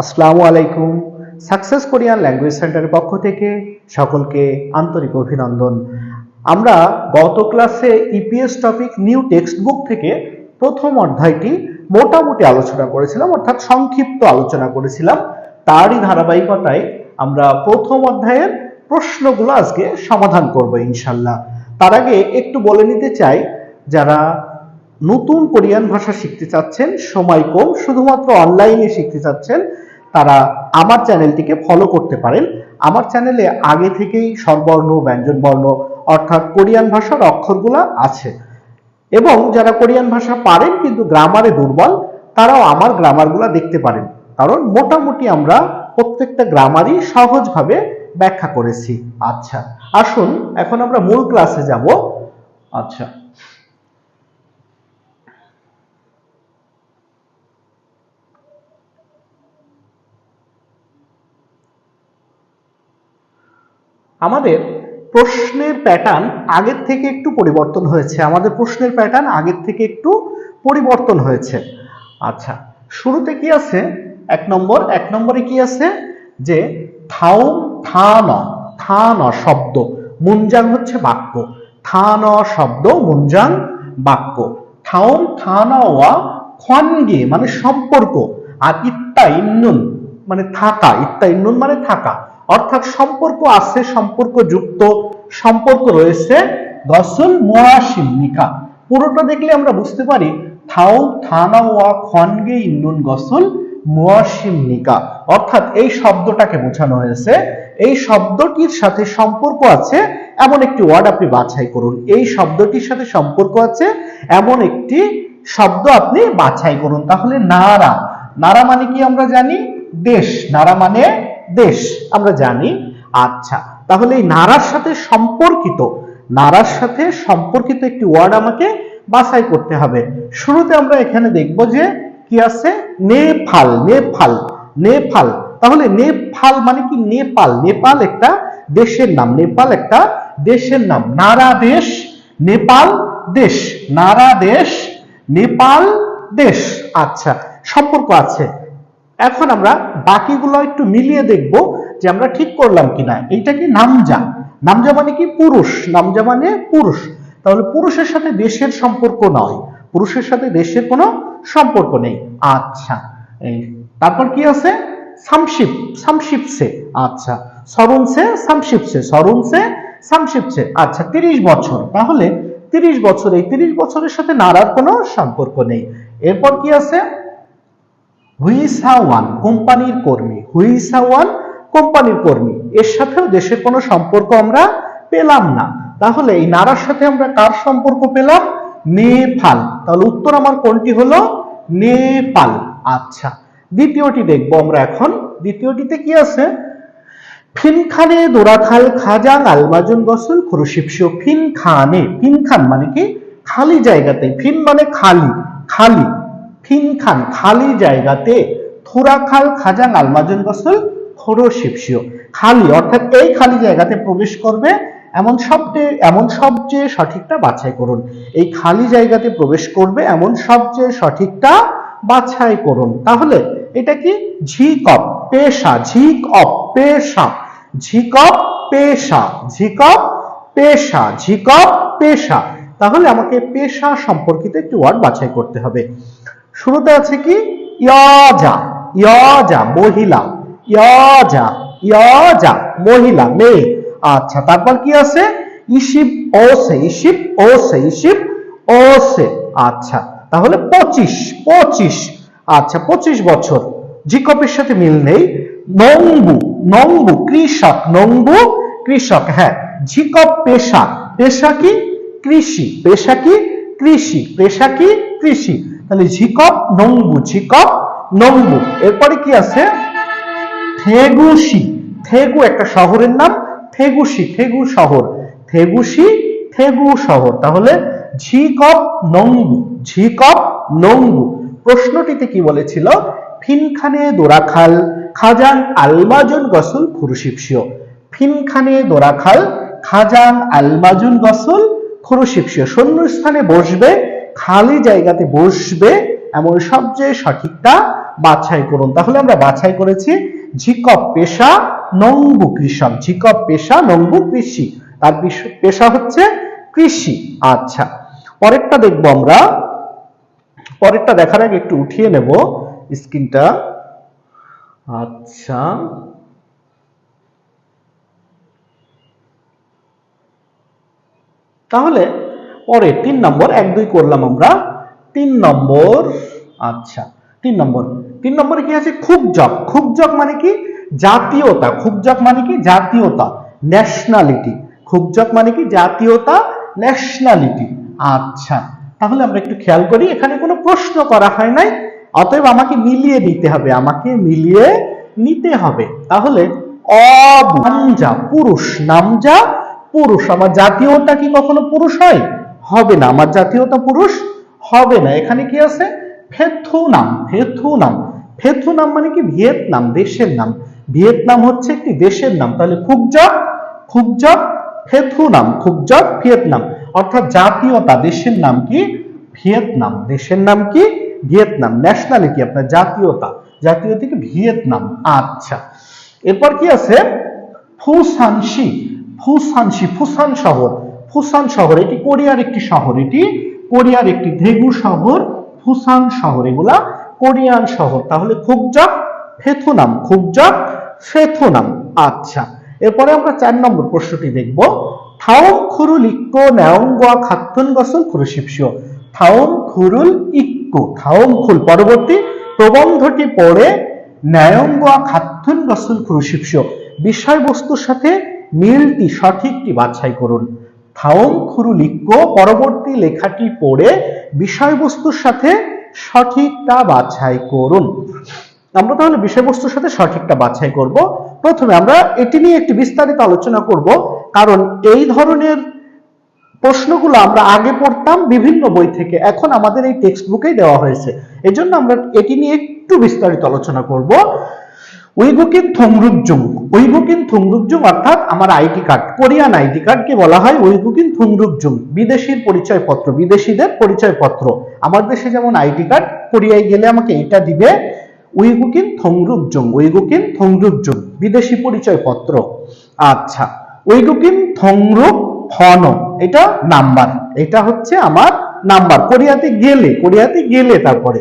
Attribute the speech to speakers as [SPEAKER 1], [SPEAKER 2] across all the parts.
[SPEAKER 1] আসসালামু আলাইকুম। Success Korean language সেন্টারের পক্ষ থেকে সকলকে আন্তরিক অভিনন্দন। আমরা গত ক্লাসে EPS topic new textbook থেকে প্রথম অধ্যায়টি মোটামুটি আলোচনা করেছিলাম, অর্থাৎ সংক্ষিপ্ত আলোচনা করেছিলাম। তারই ধারাবাহিকতায় আমরা প্রথম অধ্যায়ের প্রশ্নগুলো আজকে সমাধান করব ইনশাল্লাহ তার আগে একটু বলে নিতে চাই, যারা নতুন কোরিয়ান ভাষা শিখতে চাচ্ছেন, সময় কম, শুধুমাত্র অনলাইনে শিখতে চাচ্ছেন তারা আমার চ্যানেলটিকে ফলো করতে পারেন। আমার চ্যানেলে আগে থেকেই স্বরবর্ণ, ব্যঞ্জনবর্ণ অর্থাৎ কোরিয়ান ভাষার অক্ষরগুলো আছে। এবং যারা কোরিয়ান ভাষা পারেন কিন্তু গ্রামারে দুর্বল, তারাও আমার গ্রামারগুলো দেখতে পারেন। কারণ মোটামুটি আমরা প্রত্যেকটা গ্রামারই সহজভাবে ব্যাখ্যা করেছি। আচ্ছা আসুন, এখন আমরা মূল ক্লাসে যাব। আচ্ছা আমাদের প্রশ্নের প্যাটার্ন আগের থেকে একটু পরিবর্তন হয়েছে। আমাদের প্রশ্নের প্যাটার্ন আগের থেকে একটু পরিবর্তন হয়েছে। আচ্ছা শুরুতে কি আছে? এক নম্বর, এক নম্বরে কি আছে? যে থাউম থান থান শব্দ মুঞ্জাং হচ্ছে বাক্য। থান শব্দ মুঞ্জাং বাক্য। থাউম থানা ওয়া খনগে মানে সম্পর্ক। আর ইত্তা ইন্নুন মানে থাকা। ইত্তা ইন্নুন মানে থাকা। অর্থাৎ সম্পর্ক আছে, সম্পর্ক যুক্ত, সম্পর্ক রয়েছে গসল মোয়াশিম নিকা পুরোটা দেখলে আমরা বুঝতে পারি, থাও, থানা, ওয়া খনগে ইন্নুন, গসল মোয়াশিম নিকা অর্থাৎ এই শব্দটাকে বোঝানো হয়েছে। এই শব্দটির সাথে সম্পর্ক আছে এমন একটি ওয়ার্ড আপনি বাছাই করুন। এই শব্দটির সাথে সম্পর্ক আছে এমন একটি শব্দ আপনি বাছাই করুন। তাহলে নারা। নারা মানে কি আমরা জানি? দেশ। নারা মানে দেশ, আমরা জানি। আচ্ছা তাহলে এই নারার সাথে সম্পর্কিত, নারার সাথে সম্পর্কিত একটি ওয়ার্ড আমাকে বাছাই করতে হবে। শুরুতে আমরা এখানে দেখব যে কি আছে? নেপাল নেপাল নেপাল। তাহলে নেপাল মানে কি? নেপাল নেপাল একটা দেশের নাম, নেপাল একটা দেশের নাম। নারা দেশ, নেপাল দেশ, নারা দেশ, নেপাল দেশ। আচ্ছা সম্পর্ক আছে। এখন আমরা বাকিগুলো একটু মিলিয়ে দেখব যে আমরা ঠিক করলাম কিনা। এইটা কি নামজা? নামজা মানে কি? পুরুষ। নামজা মানে পুরুষ। তাহলে পুরুষের সাথে দেশের সম্পর্ক নয়। পুরুষের সাথে দেশের কোনো সম্পর্ক নেই। আচ্ছা। এই তারপর কি আছে? সামশিপ সামশিপসে আচ্ছা। সরুনসে সামশিপসে সরুনসে সামশিপসে আচ্ছা তিরিশ বছর। তাহলে তিরিশ বছর। এই তিরিশ বছরের সাথে নারার কোনো সম্পর্ক নেই। এরপর কি আছে? হুইসাওয়ান কোম্পানির কর্মী হুইসাওয়ান কোম্পানির কর্মী। এর সাথেও দেশের কোনো সম্পর্ক আমরা পেলাম না। তাহলে এই নারার সাথে আমরা কার সম্পর্ক পেলাম? নেপাল। তাহলে উত্তর আমার কোনটি হলো? নেপাল। আচ্ছা দ্বিতীয়টি দেখব আমরা এখন। দ্বিতীয়টিতে কি আছে? ফিনখানে দোরাখাল খাজাং আলমাজুন গসল খুরুশিপসিও ফিনখানে ফিনখান মানে কি? খালি জায়গাতে। ফিন মানে খালি খালি। ফিনখান খালি জায়গাতে থোরাখাল খাজাং আলমাজুন গসল খোরশিপসিও খালি, অর্থাৎ এই খালি জায়গাতে প্রবেশ করবে, এমন সবচেয়ে এমন সবচেয়ে সঠিকটা বাছাই করুন। এই খালি জায়গাতে প্রবেশ করবে, এমন সবচেয়ে সঠিকটা বাছাই করুন। তাহলে, এটা কি? ঝিক অপ পেশা, ঝিক অপ পেশা, ঝিক অপ পেশা, ঝিক অপ পেশা, ঝিক অপ পেশা। তাহলে আমাকে পেশা সম্পর্কিত একটি ওয়ার্ড বাছাই করতে হবে। শুরুতে আছে কি? ইয়জা ইয়জা, মহিলা। ইয়জা ইয়জা, মহিলা, মেয়ে। আচ্ছা তারপর কি আছে? ইশিব, ওসে ইশিব ওসে ইশিব, ওসে। আচ্ছা তাহলে পঁচিশ পঁচিশ। আচ্ছা পঁচিশ বছর। জিকপের সাথে মিল নেই। নংবু নংবু কৃষক নংবু কৃষক হ্যাঁ ঝিকপ পেশা। পেশা কি? কৃষি। পেশা কি? কৃষি। পেশা কি? কৃষি। তাহলে ঝিকপ নংবু ঝিকপ নংবু এরপরে কি আছে? থেগুশি থেগু একটা শহরের নাম থেগুশি থেগু শহর। থেগুশি থেগু শহর। তাহলে ঝিকপ নংবু ঝিকপ নংবু প্রশ্নটিতে কি বলেছিল? ফিনখানে দোরাখাল, খাজান আলমাজুন গসল খুরুশিপসিও ফিনখানে দোরাখাল, খাজান আলমাজুন গসল খুরুশিপসিও শূন্যস্থানে বসবে খালি জায়গাতে বসবে এমন সবচেয়ে সঠিকটা বাছাই করুন। তাহলে আমরা বাছাই করেছি ঝিকপ পেশা নংবু কৃষক। ঝিকপ পেশা নংবু কৃষি। তার পেশা হচ্ছে কৃষি। আচ্ছা পরেরটা দেখব আমরা। পরেরটা দেখার আগে একটু উঠিয়ে নেব স্ক্রিনটা। আচ্ছা তাহলে পরে তিন নম্বর, এক, দুই করলাম আমরা তিন নম্বর আচ্ছা তিন নম্বর। তিন নম্বরে কি আছে? খুব জব খুব জব মানে কি? জাতীয়তা। খুব জব মানে কি? জাতীয়তা। ন্যাশনালিটি খুব জব মানে কি? জাতীয়তা ন্যাশনালিটি আচ্ছা তাহলে আমরা একটু খেয়াল করি, এখানে কোনো প্রশ্ন করা হয় নাই। অতএব আমাকে মিলিয়ে নিতে হবে, আমাকে মিলিয়ে নিতে হবে। তাহলে অব পুরুষ, নামজা, পুরুষ। আমার জাতীয়তা কি কখনো পুরুষ হয়? হবে না, আমার জাতীয়তা পুরুষ হবে না। এখানে কি আছে? ফেথু নাম ফেথু নাম ফেথু নাম মানে কি? ভিয়েতনাম, দেশের নাম। ভিয়েতনাম হচ্ছে একটি দেশের নাম। তাহলে খুবজব খুবজব ফেথু নাম খুবজব ভিয়েতনাম। অর্থাৎ জাতীয়তা, দেশের নাম কি? ভিয়েতনাম। দেশের নাম কি? ভিয়েতনাম। ন্যাশনালিটি আপনার জাতীয়তা। জাতীয় থেকে ভিয়েতনাম। আচ্ছা। এরপর কি আছে? ফুসানসি। ফুসানসি, ফুসান শহর। ফুসান শহর, এটি কোরিয়ার একটি শহর, এটি কোরিয়ার একটি ধেগু শহর, ফুসান শহর, এগুলা কোরিয়ান শহর। তাহলে খুবজক ফেথুনাম খুবজক ফেথুনাম। আচ্ছা এরপরে আমরা চার নম্বর প্রশ্নটি দেখব। থাওম খুরুল ইক্কো ন্যায়ঙ্গা খাত্তুন গসল খুরুশিপসিও থাওম খুরুল ইক্কো থাওম খুল, পরবর্তী প্রবন্ধটি পড়ে ন্যায়ঙ্গা খাত্তুন গসল খুরুশিপসিও বিষয়বস্তুর সাথে মিলটি সঠিকটি বাছাই করুন। থাওম খুরুলিক্য পরবর্তী লেখাটি পড়ে বিষয়বস্তুর সাথে সঠিকটা বাছাই করুন। আমরা তাহলে বিষয়বস্তুর সাথে সঠিকটা বাছাই করব। প্রথমে আমরা এটি নিয়ে একটি বিস্তারিত আলোচনা করব, কারণ এই ধরনের প্রশ্নগুলো আমরা আগে পড়তাম বিভিন্ন বই থেকে, এখন আমাদের এই টেক্সট বুকেই দেওয়া হয়েছে। এজন্য আমরা এটি নিয়ে একটু বিস্তারিত আলোচনা করব। উইগুকিন থংরুকজুং উইগুকিন থংরুকজুং অর্থাৎ আমার আইডি কার্ড, কোরিয়ান আইডি কার্ডকে বলা হয় উইগুকিন থংরুকজুং বিদেশির পরিচয়পত্র, বিদেশিদের পরিচয়পত্র। আমার দেশে যেমন আইডি কার্ড, কোরিয়ায় গেলে আমাকে এটা দিবে উইগুকিন থংরুকজুং উইগুকিন থংরুকজুং বিদেশি পরিচয়পত্র। আচ্ছা উইগুকিন থংরুক ফন এটা নাম্বার। এটা হচ্ছে আমার নাম্বার। কোরিয়াতে গেলে কোরিয়াতে গেলে তারপরে।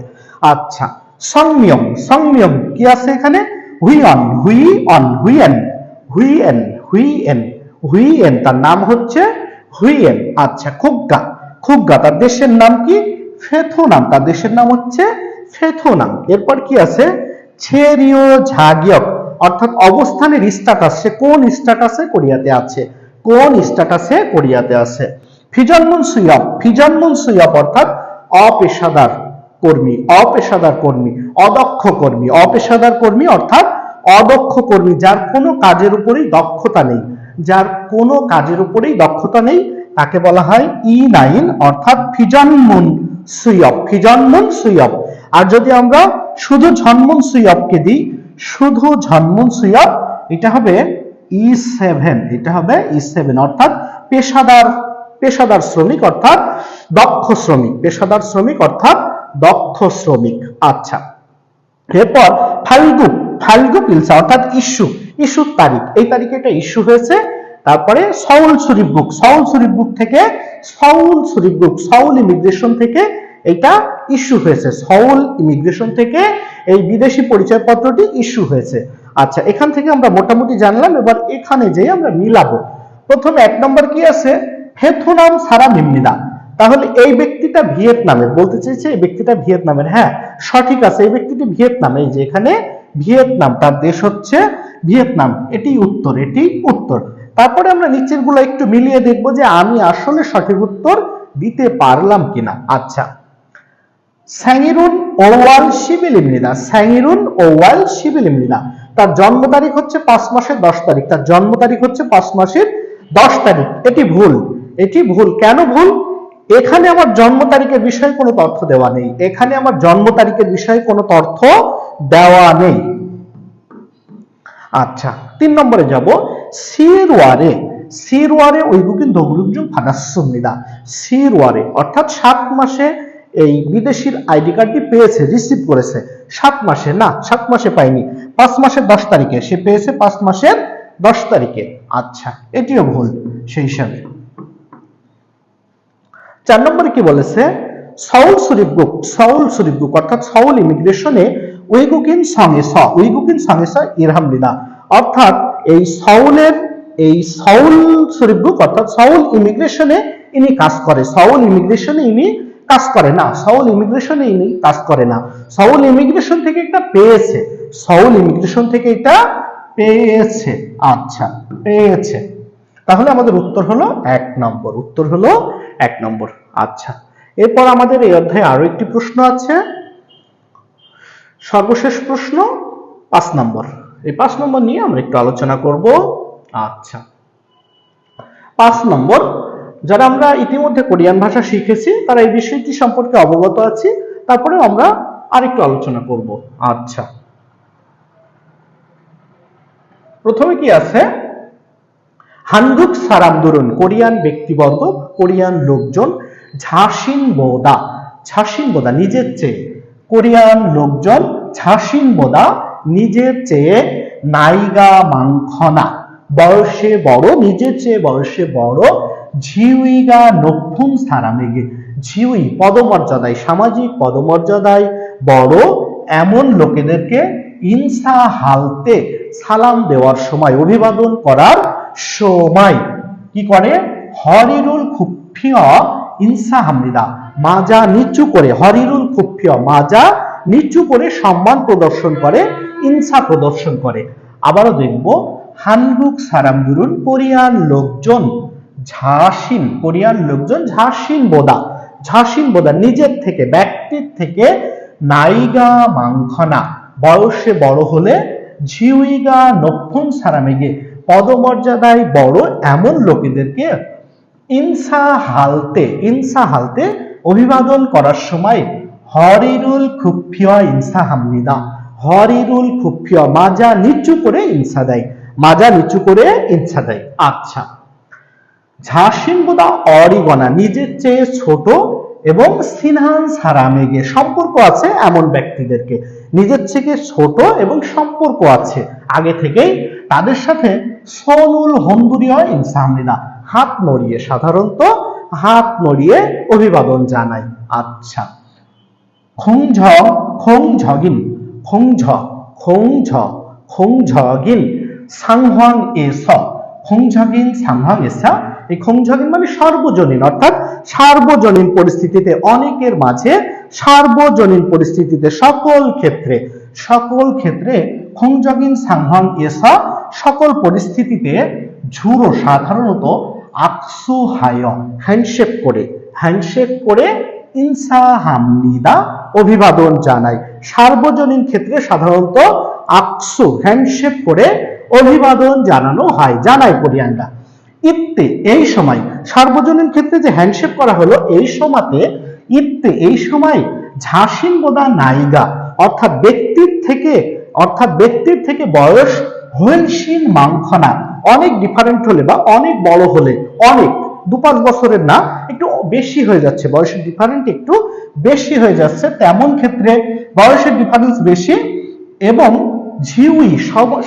[SPEAKER 1] আচ্ছা সংমিয়ম সংমিয়ম কি আছে এখানে? হুইয়ন হুই অন হুইয়েন হুইয়েন হুইয়েন হুইয়েন, তার নাম হচ্ছে হুইয়েন। আচ্ছা খুগগা খুগগা, তার দেশের নাম কি? ফেথুনাম, তার দেশের নাম হচ্ছে ফেথুনাম। এরপর কি আছে? ছেরিও ঝাগিয়ক, অর্থাৎ অবস্থানের স্ট্যাটাস সে কোন স্ট্যাটাসে কোরিয়াতে আছে? কোন স্ট্যাটাসে কোরিয়াতে আছে? ফিজনমুন সুয়প ফিজনমুন সুয়প অর্থাৎ অপেশাদার। কর্মী, অপেশাদার কর্মী, অদক্ষ কর্মী। অপেশাদার কর্মী অর্থাৎ অদক্ষ কর্মী, যার কোনো কাজের উপরেই দক্ষতা নেই। যার কোনো কাজের উপরেই দক্ষতা নেই, তাকে বলা হয় ই নাইন অর্থাৎ ফিজনমুন সুয়প ফিজনমুন সুয়প আর যদি আমরা শুধু ঝনমুন সুইয়বকে দিই, শুধু ঝনমুন সুইয়ব এটা হবে ই সেভেন এটা হবে ই সেভেন অর্থাৎ পেশাদার পেশাদার শ্রমিক, অর্থাৎ দক্ষ শ্রমিক। পেশাদার শ্রমিক, অর্থাৎ দক্ষ শ্রমিক। আচ্ছা। এরপর ফাল্গু ফাল্গু পিলসা, অর্থাৎ ইস্যু, ইস্যুর তারিখ। এই তারিখে এটা ইস্যু হয়েছে। তারপরে সাউল শরীফ বুক। সাউল শরীফ বুক থেকে সাউল শরীফ বুক সাউল ইমিগ্রেশন থেকে এটা ইস্যু হয়েছে। সাউল ইমিগ্রেশন থেকে এই বিদেশি পরিচয়পত্রটি ইস্যু হয়েছে। আচ্ছা এখান থেকে আমরা মোটামুটি জানলাম, এবার এখানে যে আমরা মিলাবো। প্রথমে এক নম্বর কি আছে? হেথুনাম সারা মিম্মিদা তাহলে এই ব্যক্তিটা ভিয়েতনামের বলতে চাইছে এই ব্যক্তিটা ভিয়েতনামের হ্যাঁ সঠিক আছে, এই ব্যক্তিটি ভিয়েতনাম, এই যে এখানে ভিয়েতনাম, তার দেশ হচ্ছে ভিয়েতনাম, এটি উত্তর এটি উত্তর। তারপরে আমরা নিচেরগুলো একটু মিলিয়ে দেখব যে আমি আসলে সঠিক উত্তর দিতে পারলাম কিনা। আচ্ছা স্যাঙ্গিরুন ওয়াল শিবিল শিবিলিমনিদা স্যাঙ্গিরুন ওয়াল শিবিল শিবিলিমনিদা তার জন্ম তারিখ হচ্ছে পাঁচ মাসের দশ তারিখ, তার জন্ম তারিখ হচ্ছে পাঁচ মাসের দশ তারিখ। এটি ভুল এটি ভুল, কেন ভুল? এখানে আমার জন্ম তারিখের বিষয়ে কোনো তথ্য দেওয়া নেই। এখানে আমার জন্ম তারিখের বিষয়ে কোনো তথ্য দেওয়া নেই। আচ্ছা তিন নম্বরে যাব। সিরওয়ারে সিরওয়ারে ওইগুকিন দগরুকজুম ফাদাসুমনিদা সিরওয়ারে, অর্থাৎ সাত মাসে এই বিদেশির আইডি কার্ডটি পেয়েছে, রিসিভ করেছে। সাত মাসে, না, সাত মাসে পায়নি পাঁচ মাসের দশ তারিখে, সে পেয়েছে পাঁচ মাসের দশ তারিখে। আচ্ছা এটিও ভুল, সেই হিসাবে। চার নম্বরে কি বলেছে? সাউল শরীফ গুক সাউল শরীফ গুক অর্থাৎ সাউল ইমিগ্রেশনে উইগুকিন সঙ্গে স উইগুকিন সঙ্গে স ইরহাম লিদা অর্থাৎ এই সাউলের, এই সাউল শরীফ গুক অর্থাৎ সাউল ইমিগ্রেশনে ইনি কাজ করে। সাউল ইমিগ্রেশনে ইনি কাজ করে না। সাউল ইমিগ্রেশনে ইনি কাজ করে না। সাউল ইমিগ্রেশন থেকে এটা পেয়েছে। সাউল ইমিগ্রেশন থেকে এটা পেয়েছে। আচ্ছা পেয়েছে। তাহলে আমাদের উত্তর হলো এক নম্বর। উত্তর হলো এক নম্বর। আচ্ছা এরপর আমাদের এই অধ্যায়ে আরও একটি প্রশ্ন আছে। সর্বশেষ প্রশ্ন পাঁচ নম্বর। এই পাঁচ নম্বর নিয়ে আমরা একটু আলোচনা করব। আচ্ছা পাঁচ নম্বর, যারা আমরা ইতিমধ্যে কোরিয়ান ভাষা শিখেছি, তারা এই বিষয়টি সম্পর্কে অবগত আছি, তারপরে আমরা আরেকটু আলোচনা করব। আচ্ছা প্রথমে কি আছে? হানগুক সারামদুরুন কোরিয়ান ব্যক্তিবর্গ, কোরিয়ান লোকজন ঝাসিন বোদা ঝাসিন বোদা নিজের চেয়ে। কোরিয়ান লোকজন ঝাসিন বোদা নিজের চেয়ে নাইগা মাংখনা। বয়সে বড়, নিজের চেয়ে বয়সে বড় ঝিউইগা নফুন সারামেগে। ঝিউই পদমর্যাদায়, সামাজিক পদমর্যাদায় বড় এমন লোকেদেরকে ইনসা হালতে সালাম দেওয়ার সময় অভিবাদন করার সময়। কি করে? হরিরুল খুফিয় ইনসা হামরিদা মাজা নিচু করে, হরিরুল খুফিয় মাজা নিচু করে সম্মান প্রদর্শন করে ইনসা প্রদর্শন করে। আবারও দেখব হানগুক সারামদুরুন কোরিয়ান লোকজন ঝাসিন, কোরিয়ান লোকজন ঝাসিন বোদা। ঝাসিন বোদা নিজের থেকে, ব্যক্তির থেকে নাইগা মাংখনা। বয়সে বড় হলে ঝিউইগা নক্ষণ সারামেগে পদমর্যাদায় বড় এমন লোকেদেরকে ইনসা হালতে ইনসা হালতে অভিবাদন করার সময় হরিরুল খুফিয়া ইনসা হামনিদা, হরিরুল খুফিয়া মাজা নিচু করে ইনসা দেয়, মাজা নিচু করে ইনসা দেয়। আচ্ছা ঝাসিন বোদা অরিগনা নিজের চেয়ে ছোট এবং সিনহান সারামেগে সম্পর্ক আছে এমন ব্যক্তিদেরকে। নিজের থেকে ছোট এবং সম্পর্ক আছে। আগে থেকেই তাদের সাথে সনুল হন্দুরিয় ইনসামরিনা হাত নড়িয়ে সাধারণত হাত নড়িয়ে অভিবাদন জানাই। আচ্ছা। খংঝ, খংঝগিন, খংঝ খংঝ, খংঝগিন সাংহ্বাং এস, খংঝগিন সাংহ্বাং এসা। এই খংঝগিন মানে সার্বজনীন, অর্থাৎ সার্বজনীন পরিস্থিতিতে, অনেকের মাঝে সার্বজনীন পরিস্থিতিতে সকল ক্ষেত্রে সকল ক্ষেত্রে খংজগিন সাংহং এসা সকল পরিস্থিতিতে ঝুরো সাধারণত আকসু হায় হ্যান্ডশেক করে হ্যান্ডশেক করে ইনসা হামনিদা অভিবাদন জানায়। সার্বজনীন ক্ষেত্রে সাধারণত আকসু হ্যান্ডশেক করে অভিবাদন জানানো হয়, জানায় কোরিয়ানরা। ইত্তে, এই সময়, সার্বজনীন ক্ষেত্রে যে হ্যান্ডশেক করা হলো, এই সময়তে ইত্তে, এই সময় ঝাসিন বোদা নাইগা, অর্থাৎ ব্যক্তির থেকে, অর্থাৎ ব্যক্তির থেকে বয়স হোয়েলসিন মাংখনা অনেক ডিফারেন্ট হলে বা অনেক বড় হলে, অনেক, দু পাঁচ বছরের না, একটু বেশি হয়ে যাচ্ছে, বয়সের ডিফারেন্ট একটু বেশি হয়ে যাচ্ছে, তেমন ক্ষেত্রে বয়সের ডিফারেন্স বেশি এবং ঝিউই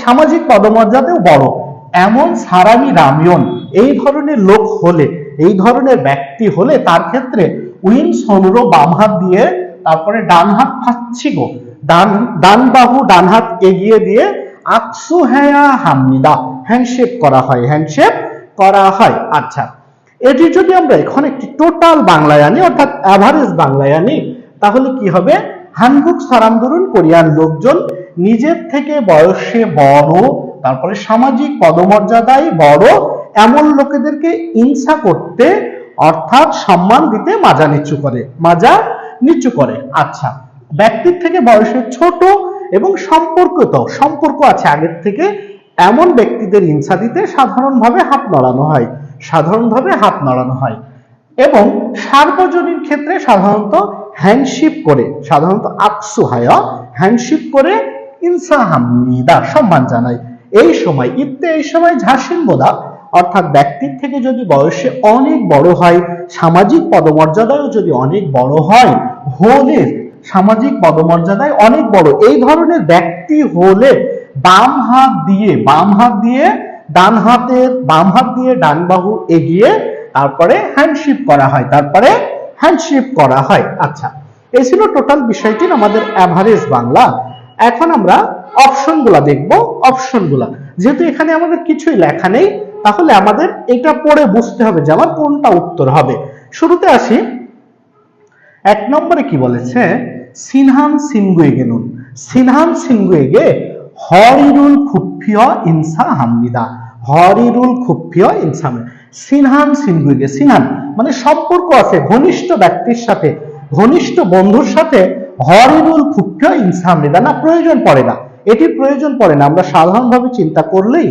[SPEAKER 1] সামাজিক পদমর্যাদাও বড়। এমন সারামি রামিয়ন, এই ধরনের লোক হলে, এই ধরনের ব্যক্তি হলে তার ক্ষেত্রে উইন সনুরো বাম হাত দিয়ে তারপরে ডান হাত ফাচ্ছি গো। ডান ডান বাহু, ডান হাত এগিয়ে দিয়ে আকসু হ্যাঁ হামনিদা হ্যান্ডশেক করা হয় হ্যান্ডশেক করা হয়। আচ্ছা এটি যদি আমরা এখন একটি টোটাল বাংলায় আনি, অর্থাৎ অ্যাভারেজ বাংলায় আনি, তাহলে কি হবে? হানগুক সারামদরুন কোরিয়ান লোকজন নিজের থেকে বয়সে বড়, তারপরে সামাজিক পদমর্যাদায় বড়, এমন লোকেদেরকে ইনসা করতে, অর্থাৎ সম্মান দিতে মাজা নিচু করে, মাজা নিচু করে। আচ্ছা ব্যক্তির থেকে বয়সে ছোট এবং সম্পর্কিত, সম্পর্ক আছে আগের থেকে এমন ব্যক্তিদের ইনসা দিতে সাধারণভাবে হাত নড়ানো হয়, সাধারণভাবে হাত নড়ানো হয় এবং সার্বজনীন ক্ষেত্রে সাধারণত হ্যান্ডশিপ করে, সাধারণত আকসু হায়া হ্যান্ডশিপ করে ইনসা হামিদা সম্মান জানায়। এই সময় ইত্তে এই সময় ঝাসিন বোদা অর্থাৎ ব্যক্তির থেকে যদি বয়সে অনেক বড় হয়, সামাজিক পদমর্যাদায়ও যদি অনেক বড় হয়, হলে সামাজিক পদমর্যাদায় অনেক বড়। এই ধরনের ব্যক্তি হলে বাম হাত দিয়ে, বাম হাত দিয়ে, ডান হাতের বাম হাত দিয়ে ডান বাহু এগিয়ে তারপরে হ্যান্ডশিপ করা হয়। তারপরে হ্যান্ডশিপ করা হয়। আচ্ছা এই ছিল টোটাল বিষয়টির আমাদের অ্যাভারেজ বাংলা। এখন আমরা অপশনগুলা দেখব। অপশনগুলা যেহেতু এখানে আমাদের কিছুই লেখা নেই, তাহলে আমাদের এটা পড়ে বুঝতে হবে যে আমার কোনটা উত্তর হবে। শুরুতে আসি। এক নম্বরে কি বলেছে? সিনহান সিনগুয়েগে নুন। সিনহান সিনগুয়েগে হরিরুল খুফিয় ইনসা হামনিদা। হরিরুল খুফিয় ইনসা সিনহান সিনগুয়েগে সিনহান মানে সম্পর্ক আছে ঘনিষ্ঠ ব্যক্তির সাথে, ঘনিষ্ঠ বন্ধুর সাথে হরিরুল খুফিয় ইনসা হামনিদা। না, প্রয়োজন পড়ে না। এটি প্রয়োজন পড়ে না। আমরা সাধারণভাবে চিন্তা করলেই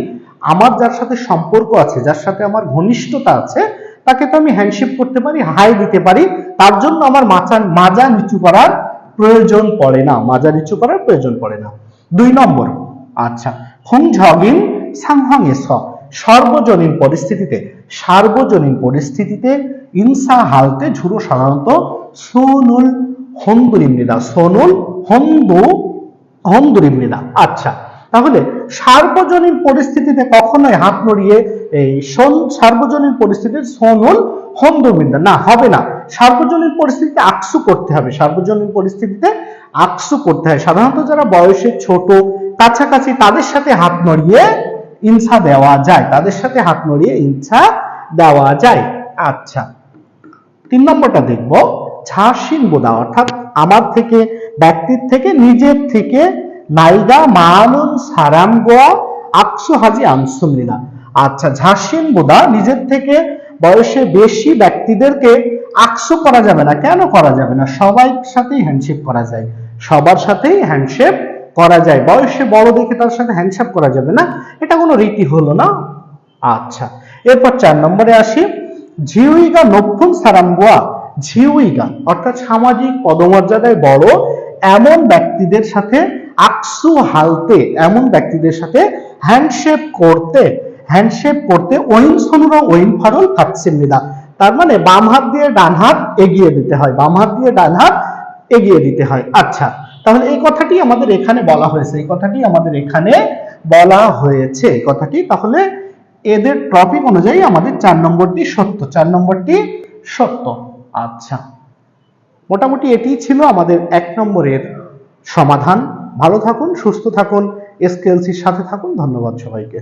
[SPEAKER 1] আমার যার সাথে সম্পর্ক আছে, যার সাথে আমার ঘনিষ্ঠতা আছে, তাকে তো আমি হ্যান্ডশেক করতে পারি হাই দিতে পারি, তার জন্য আমার মাচা, মাজা নিচু করার প্রয়োজন পড়ে না। মাজা নিচু করার প্রয়োজন পড়ে না। দুই নম্বর আচ্ছা হুং ঝগিন সাংহং এস সর্বজনীন পরিস্থিতিতে, সার্বজনীন পরিস্থিতিতে ইনসা হালতে ঝুড়ো সাধারণত সোনুল হন্দুরিমৃদা সোনুল হন্দু হন্দুরিমৃদা আচ্ছা তাহলে সার্বজনীন পরিস্থিতিতে কখনোই হাত নড়িয়ে এই সন- সার্বজনীন পরিস্থিতির সোনুল হন্দুরমিন্দা না, হবে না। সার্বজনীন পরিস্থিতিতে আকসু করতে হবে। সার্বজনীন পরিস্থিতিতে আকসু করতে হয়। সাধারণত যারা বয়সে ছোট কাছাকাছি তাদের সাথে হাত নড়িয়ে ইনসা দেওয়া যায়। তাদের সাথে হাত নড়িয়ে ইনসা দেওয়া যায়। আচ্ছা তিন নম্বরটা দেখব। ঝাসিন বোদা, অর্থাৎ আমার থেকে, ব্যক্তির থেকে, নিজের থেকে নাইগা মানুন সারাম গোয়া আকসু, হাজি আনসুমরিনা আচ্ছা ঝাসিন বোদা নিজের থেকে বয়সে বেশি ব্যক্তিদেরকে আকসু করা যাবে না। কেন করা যাবে না? সবাই সাথেই হ্যান্ডশেক করা যায়। সবার সাথেই হ্যান্ডশেক করা যায়। বয়সে বড় দেখে তার সাথে হ্যান্ডশেক করা যাবে না। এটা কোনো রীতি হলো না। আচ্ছা এরপর চার নম্বরে আসি। ঝিউইগা নব্বন সারাম্বুয়া। ঝিউইগা অর্থাৎ সামাজিক পদমর্যাদায় বড় এমন ব্যক্তিদের সাথে আকসু হালতে, এমন ব্যক্তিদের সাথে হ্যান্ডশেপ করতে হ্যান্ডশেপ করতে ওইন সনুরা ওইন ফারুল কাটসিমিদা তার মানে বাম হাত দিয়ে ডান হাত এগিয়ে দিতে হয়, বাম হাত দিয়ে ডান হাত এগিয়ে দিতে হয়। আচ্ছা তাহলে এই কথাটি আমাদের এখানে বলা হয়েছে, এই কথাটি আমাদের এখানে বলা হয়েছে, এই কথাটি। তাহলে এদের টপিক অনুযায়ী আমাদের চার নম্বরটি সত্য, চার নম্বরটি সত্য। আচ্ছা মোটামুটি এটি ছিল আমাদের এক নম্বরের সমাধান। ভালো থাকুন, সুস্থ থাকুন এসকেএলসির সাথে থাকুন। ধন্যবাদ সবাইকে।